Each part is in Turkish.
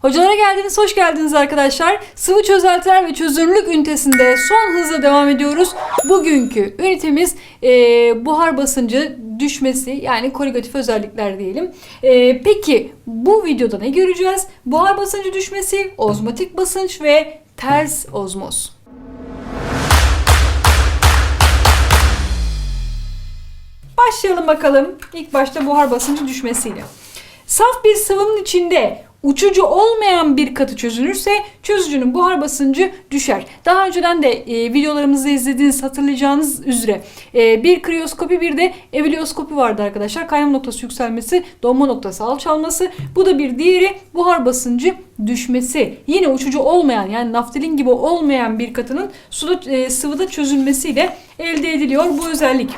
Hocalara geldiniz, hoş geldiniz arkadaşlar. Sıvı çözeltiler ve çözünürlük ünitesinde son hızla devam ediyoruz. Bugünkü ünitemiz e, buhar basıncı düşmesi yani koligatif özellikler diyelim. E, peki bu videoda ne göreceğiz? Buhar basıncı düşmesi, ozmotik basınç ve ters ozmoz. Başlayalım bakalım. İlk başta buhar basıncı düşmesiyle. Saf bir sıvının içinde uçucu olmayan bir katı çözünürse çözücünün buhar basıncı düşer. Daha önceden de e, videolarımızda izlediğiniz hatırlayacağınız üzere e, bir kriyoskopi bir de evliyoskopi vardı arkadaşlar. Kaynama noktası yükselmesi, donma noktası alçalması. Bu da bir diğeri buhar basıncı düşmesi. Yine uçucu olmayan yani naftalin gibi olmayan bir katının suda, e, sıvıda çözülmesiyle elde ediliyor bu özellik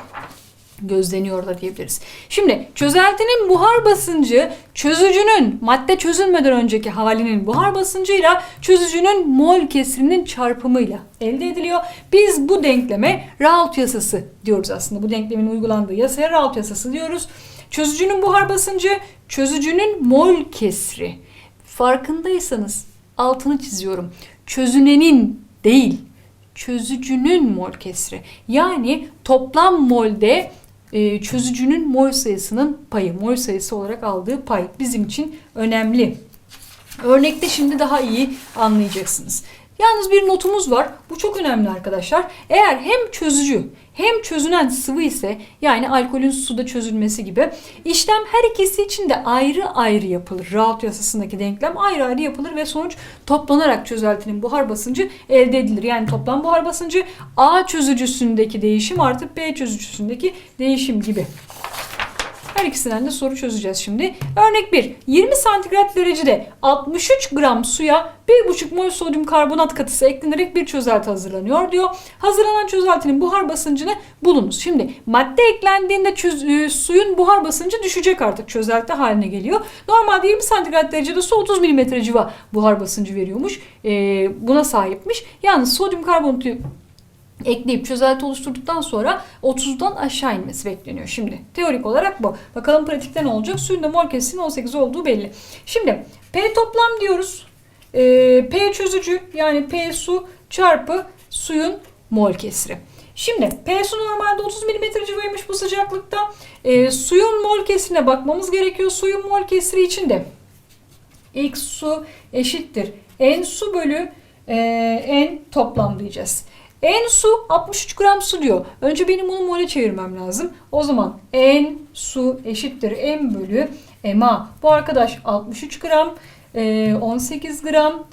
gözleniyor da diyebiliriz. Şimdi çözeltinin buhar basıncı çözücünün madde çözülmeden önceki halinin buhar basıncıyla çözücünün mol kesrinin çarpımıyla elde ediliyor. Biz bu denkleme Raoult yasası diyoruz aslında. Bu denklemin uygulandığı yasaya Raoult yasası diyoruz. Çözücünün buhar basıncı çözücünün mol kesri. Farkındaysanız altını çiziyorum. Çözünenin değil çözücünün mol kesri. Yani toplam molde e, çözücünün mol sayısının payı, mol sayısı olarak aldığı pay bizim için önemli. Örnekte şimdi daha iyi anlayacaksınız. Yalnız bir notumuz var. Bu çok önemli arkadaşlar. Eğer hem çözücü hem çözünen sıvı ise yani alkolün suda çözülmesi gibi işlem her ikisi için de ayrı ayrı yapılır. Raoult yasasındaki denklem ayrı ayrı yapılır ve sonuç toplanarak çözeltinin buhar basıncı elde edilir. Yani toplam buhar basıncı A çözücüsündeki değişim artı B çözücüsündeki değişim gibi. Her ikisinden de soru çözeceğiz şimdi. Örnek 1. 20 santigrat derecede 63 gram suya 1,5 mol sodyum karbonat katısı eklenerek bir çözelti hazırlanıyor diyor. Hazırlanan çözeltinin buhar basıncını bulunuz. Şimdi madde eklendiğinde çöz, e, suyun buhar basıncı düşecek artık çözelti haline geliyor. Normalde 20 santigrat derecede su 30 mm civa buhar basıncı veriyormuş. E, buna sahipmiş. Yalnız sodyum karbonatı ekleyip çözelti oluşturduktan sonra 30'dan aşağı inmesi bekleniyor. Şimdi teorik olarak bu. Bakalım pratikte ne olacak? Suyun da mol kesrisinin 18 olduğu belli. Şimdi P toplam diyoruz. Ee, P çözücü yani P su çarpı suyun mol kesri. Şimdi P su normalde 30 mm civaymış bu sıcaklıkta. Ee, suyun mol kesrine bakmamız gerekiyor. Suyun mol kesri için de X su eşittir. N su bölü e, N toplam diyeceğiz. N su 63 gram su diyor. Önce benim bunu mole çevirmem lazım. O zaman N su eşittir M bölü MA. Bu arkadaş 63 gram, e, 18 gram.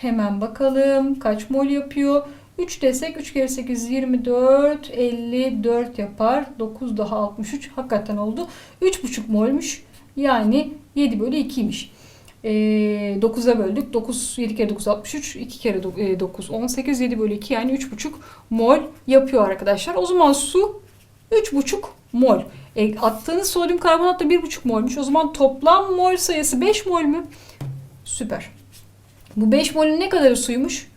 Hemen bakalım kaç mol yapıyor. 3 desek 3 kere 8 24 54 yapar. 9 daha 63 hakikaten oldu. 3,5 molmuş. Yani 7 bölü 2'ymiş. E, 9'a böldük. 9, 7 kere 9 63, 2 kere 9 18, 7 bölü 2 yani 3,5 mol yapıyor arkadaşlar. O zaman su 3,5 mol. E, attığınız sodyum karbonat da 1,5 molmuş. O zaman toplam mol sayısı 5 mol mü? Süper. Bu 5 molün ne kadarı suymuş?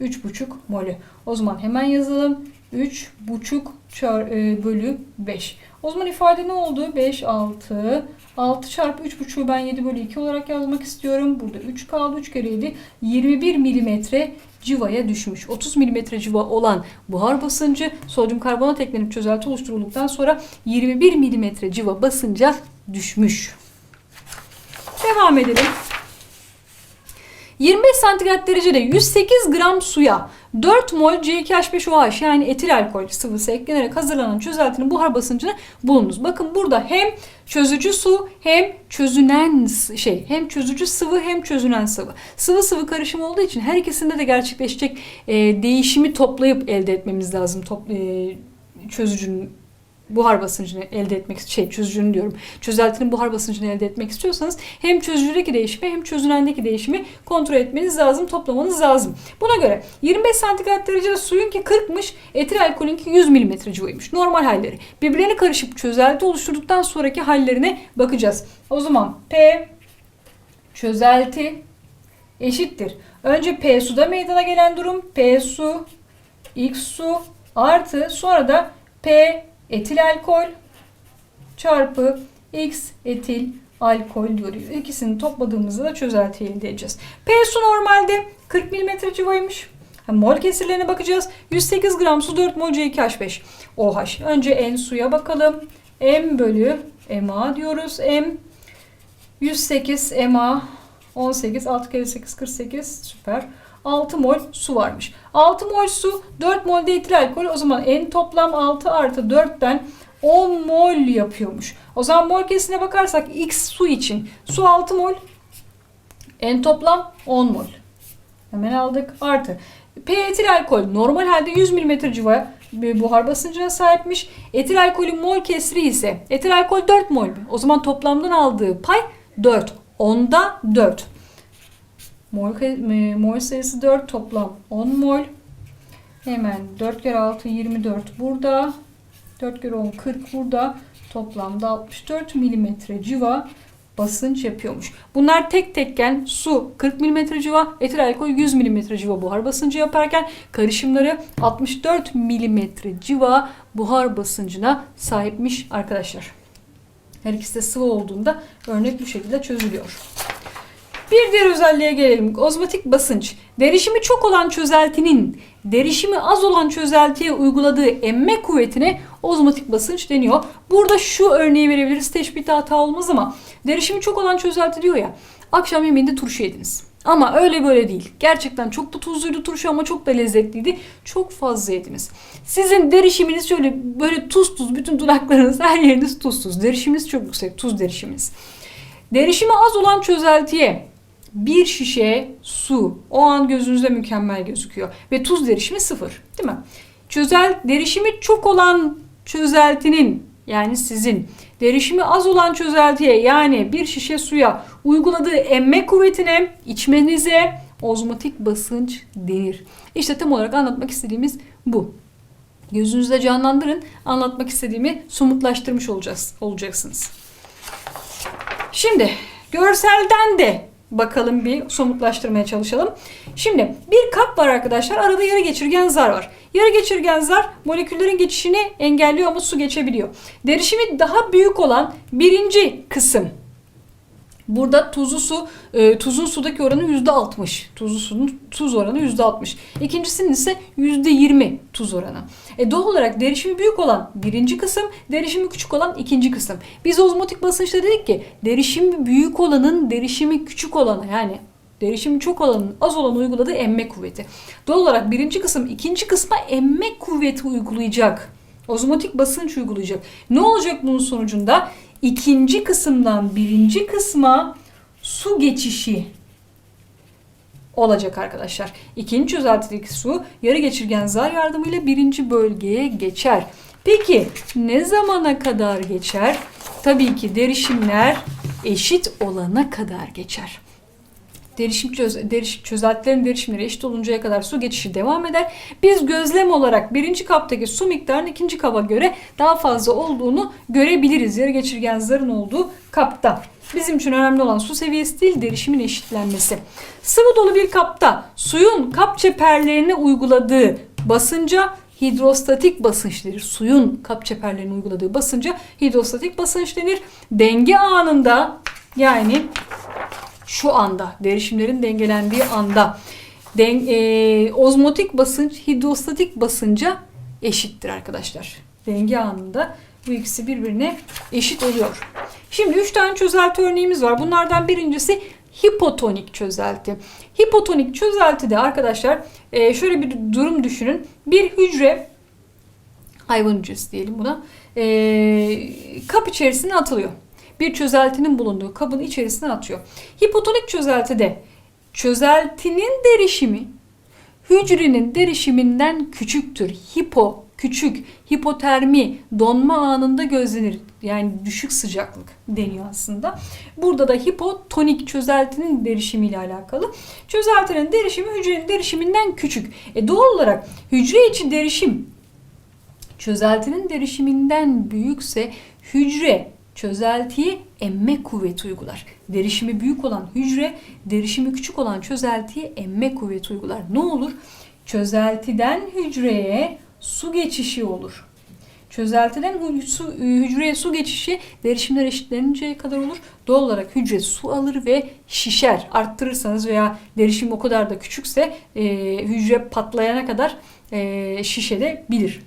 3,5 molü. O zaman hemen yazalım. 3,5 çar, e, bölü 5. O zaman ifade ne oldu? 5, 6. 6 çarpı 3,5'u ben 7 bölü 2 olarak yazmak istiyorum. Burada 3 kaldı. 3 kere 7. 21 milimetre civaya düşmüş. 30 milimetre civa olan buhar basıncı sodyum karbonat eklenip çözelti oluşturulduktan sonra 21 milimetre civa basınca düşmüş. Devam edelim. 25 santigrat derecede 108 gram suya 4 mol C2H5OH yani etil alkol sıvısı eklenerek hazırlanan çözeltinin buhar basıncını bulunuz. Bakın burada hem çözücü su hem çözünen şey hem çözücü sıvı hem çözünen sıvı. Sıvı sıvı karışım olduğu için her ikisinde de gerçekleşecek e, değişimi toplayıp elde etmemiz lazım. Top, e, çözücünün buhar basıncını elde etmek şey çözücünün diyorum. Çözeltinin buhar basıncını elde etmek istiyorsanız hem çözücüdeki değişimi hem çözünendeki değişimi kontrol etmeniz lazım, toplamanız lazım. Buna göre 25 santigrat derecede suyun ki 40'mış, etil alkolün ki 100 mm civarıymış. Normal halleri. Birbirlerine karışıp çözelti oluşturduktan sonraki hallerine bakacağız. O zaman P çözelti eşittir. Önce P suda meydana gelen durum P su X su artı sonra da P etil alkol çarpı X etil alkol diyor. İkisini topladığımızda da çözelti elde edeceğiz. P su normalde 40 mm civarıymış. Mol kesirlerine bakacağız. 108 gram su 4 mol C2H5 OH. Önce N suya bakalım. M bölü MA diyoruz. M 108 MA 18 6 kere 8 48 süper. 6 mol su varmış. 6 mol su 4 mol de etil alkol. O zaman N toplam 6 artı 4'ten 10 mol yapıyormuş. O zaman mol kesine bakarsak X su için su 6 mol. N toplam 10 mol. Hemen aldık. Artı. P etil alkol normal halde 100 mm civa buhar basıncına sahipmiş. Etil alkolün mol kesri ise etil alkol 4 mol. O zaman toplamdan aldığı pay 4. Onda 4. Mol, mol sayısı 4 toplam 10 mol. Hemen 4 kere 6 24 burada. 4 kere 10 40 burada. Toplamda 64 milimetre civa basınç yapıyormuş. Bunlar tek tekken su 40 mm civa, etil alkol 100 mm civa buhar basıncı yaparken karışımları 64 mm civa buhar basıncına sahipmiş arkadaşlar. Her ikisi de sıvı olduğunda örnek bu şekilde çözülüyor. Bir diğer özelliğe gelelim. Ozmotik basınç. Derişimi çok olan çözeltinin derişimi az olan çözeltiye uyguladığı emme kuvvetine ozmotik basınç deniyor. Burada şu örneği verebiliriz. Teşbihte hata olmaz ama derişimi çok olan çözelti diyor ya. Akşam yemeğinde turşu yediniz. Ama öyle böyle değil. Gerçekten çok da tuzluydu turşu ama çok da lezzetliydi. Çok fazla yediniz. Sizin derişiminiz şöyle böyle tuz tuz bütün dudaklarınız her yeriniz tuz tuz. Derişiminiz çok yüksek. Tuz derişiminiz. Derişimi az olan çözeltiye bir şişe su o an gözünüzde mükemmel gözüküyor. Ve tuz derişimi sıfır değil mi? Çözel, derişimi çok olan çözeltinin yani sizin derişimi az olan çözeltiye yani bir şişe suya uyguladığı emme kuvvetine içmenize ozmotik basınç denir. İşte tam olarak anlatmak istediğimiz bu. Gözünüzde canlandırın. Anlatmak istediğimi somutlaştırmış olacağız, olacaksınız. Şimdi görselden de bakalım bir somutlaştırmaya çalışalım. Şimdi bir kap var arkadaşlar. Arada yarı geçirgen zar var. Yarı geçirgen zar moleküllerin geçişini engelliyor ama su geçebiliyor. Derişimi daha büyük olan birinci kısım. Burada tuzlu su, e, tuzun sudaki oranı %60. Tuzlu suyun tuz oranı %60. İkincisinin ise %20 tuz oranı. E, doğal olarak derişimi büyük olan birinci kısım, derişimi küçük olan ikinci kısım. Biz ozmotik basınçta dedik ki derişimi büyük olanın derişimi küçük olana yani derişimi çok olanın az olan uyguladığı emme kuvveti. Doğal olarak birinci kısım ikinci kısma emme kuvveti uygulayacak. Ozmotik basınç uygulayacak. Ne olacak bunun sonucunda? İkinci kısımdan birinci kısma su geçişi olacak arkadaşlar. İkinci çözeltideki su yarı geçirgen zar yardımıyla birinci bölgeye geçer. Peki ne zamana kadar geçer? Tabii ki derişimler eşit olana kadar geçer. Derişim çöz, deriş, çözeltilerin derişimleri eşit oluncaya kadar su geçişi devam eder. Biz gözlem olarak birinci kaptaki su miktarının ikinci kaba göre daha fazla olduğunu görebiliriz. Yarı geçirgen zarın olduğu kapta. Bizim için önemli olan su seviyesi değil derişimin eşitlenmesi. Sıvı dolu bir kapta suyun kap çeperlerine uyguladığı basınca hidrostatik basınç denir. Suyun kap çeperlerine uyguladığı basınca hidrostatik basınç denir. Denge anında yani şu anda derişimlerin dengelendiği anda den, e, ozmotik basınç hidrostatik basınca eşittir arkadaşlar. Denge anında bu ikisi birbirine eşit oluyor. Şimdi 3 tane çözelti örneğimiz var. Bunlardan birincisi hipotonik çözelti. Hipotonik çözeltide arkadaşlar e, şöyle bir durum düşünün. Bir hücre hayvan hücresi diyelim buna e, kap içerisine atılıyor bir çözeltinin bulunduğu kabın içerisine atıyor. Hipotonik çözeltide çözeltinin derişimi hücrenin derişiminden küçüktür. Hipo küçük, hipotermi, donma anında gözlenir. Yani düşük sıcaklık deniyor aslında. Burada da hipotonik çözeltinin derişimiyle alakalı. Çözeltinin derişimi hücrenin derişiminden küçük. E doğal olarak hücre içi derişim çözeltinin derişiminden büyükse hücre çözeltiye emme kuvveti uygular. Derişimi büyük olan hücre, derişimi küçük olan çözeltiye emme kuvveti uygular. Ne olur? Çözeltiden hücreye su geçişi olur. Çözeltiden su, hücreye su geçişi derişimler eşitleninceye kadar olur. Doğal olarak hücre su alır ve şişer. Arttırırsanız veya derişim o kadar da küçükse e, hücre patlayana kadar e, şişedebilir.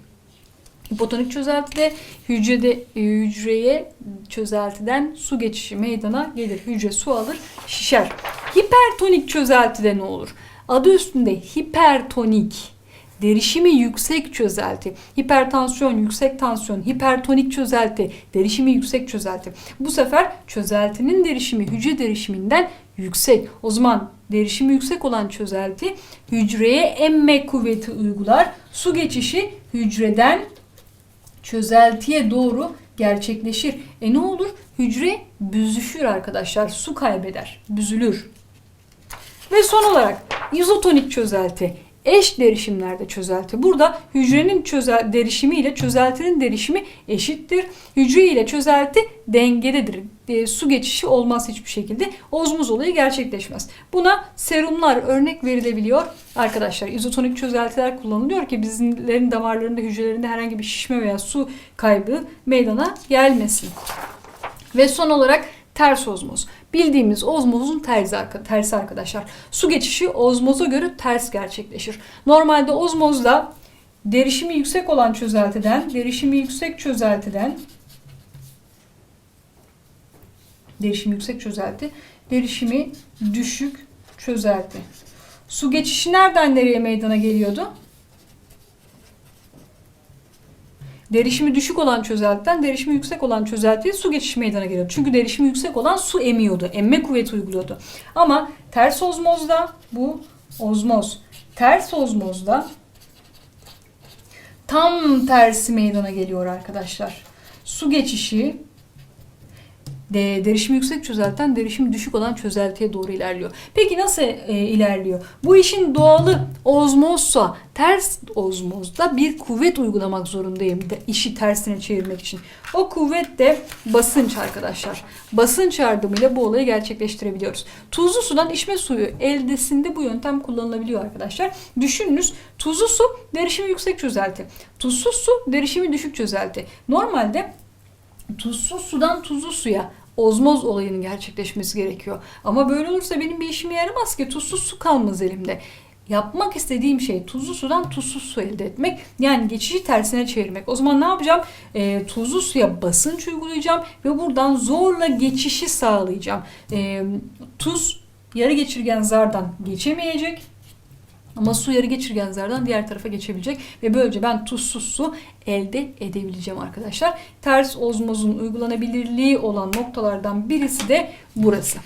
Hipotonik çözeltide hücrede e, hücreye çözeltiden su geçişi meydana gelir. Hücre su alır, şişer. Hipertonik çözeltide ne olur? Adı üstünde hipertonik. Derişimi yüksek çözelti, hipertansiyon, yüksek tansiyon, hipertonik çözelti, derişimi yüksek çözelti. Bu sefer çözeltinin derişimi hücre derişiminden yüksek. O zaman derişimi yüksek olan çözelti hücreye emme kuvveti uygular. Su geçişi hücreden çözeltiye doğru gerçekleşir. E ne olur? Hücre büzüşür arkadaşlar. Su kaybeder. Büzülür. Ve son olarak izotonik çözelti. Eş derişimlerde çözelti. Burada hücrenin çözel derişimi ile çözeltinin derişimi eşittir. Hücre ile çözelti dengededir. E, su geçişi olmaz hiçbir şekilde. Ozmoz olayı gerçekleşmez. Buna serumlar örnek verilebiliyor. Arkadaşlar izotonik çözeltiler kullanılıyor ki bizlerin damarlarında hücrelerinde herhangi bir şişme veya su kaybı meydana gelmesin. Ve son olarak ters ozmoz. Bildiğimiz ozmozun tersi, arka- tersi arkadaşlar. Su geçişi ozmoza göre ters gerçekleşir. Normalde ozmozda derişimi yüksek olan çözeltiden, derişimi yüksek çözeltiden derişimi yüksek çözelti, derişimi düşük çözelti. Su geçişi nereden nereye meydana geliyordu? Derişimi düşük olan çözeltiden derişimi yüksek olan çözeltiye su geçişi meydana geliyordu. Çünkü derişimi yüksek olan su emiyordu. Emme kuvveti uyguluyordu. Ama ters ozmozda bu ozmoz. Ters ozmozda tam tersi meydana geliyor arkadaşlar. Su geçişi de, derişimi yüksek çözeltiden derişimi düşük olan çözeltiye doğru ilerliyor. Peki nasıl e, ilerliyor? Bu işin doğalı ozmozsa ters ozmozda bir kuvvet uygulamak zorundayım de, işi tersine çevirmek için. O kuvvet de basınç arkadaşlar. Basınç yardımıyla bu olayı gerçekleştirebiliyoruz. Tuzlu sudan içme suyu eldesinde bu yöntem kullanılabiliyor arkadaşlar. Düşününüz tuzlu su derişimi yüksek çözelti. Tuzsuz su derişimi düşük çözelti. Normalde tuzsuz sudan tuzlu suya ozmoz olayının gerçekleşmesi gerekiyor. Ama böyle olursa benim bir işime yaramaz ki tuzsuz su kalmaz elimde. Yapmak istediğim şey tuzlu sudan tuzsuz su elde etmek. Yani geçişi tersine çevirmek. O zaman ne yapacağım? Ee, tuzlu suya basınç uygulayacağım ve buradan zorla geçişi sağlayacağım. Ee, tuz yarı geçirgen zardan geçemeyecek. Ama su yarı geçirgen zardan diğer tarafa geçebilecek ve böylece ben tuzsuz su elde edebileceğim arkadaşlar. Ters ozmozun uygulanabilirliği olan noktalardan birisi de burası.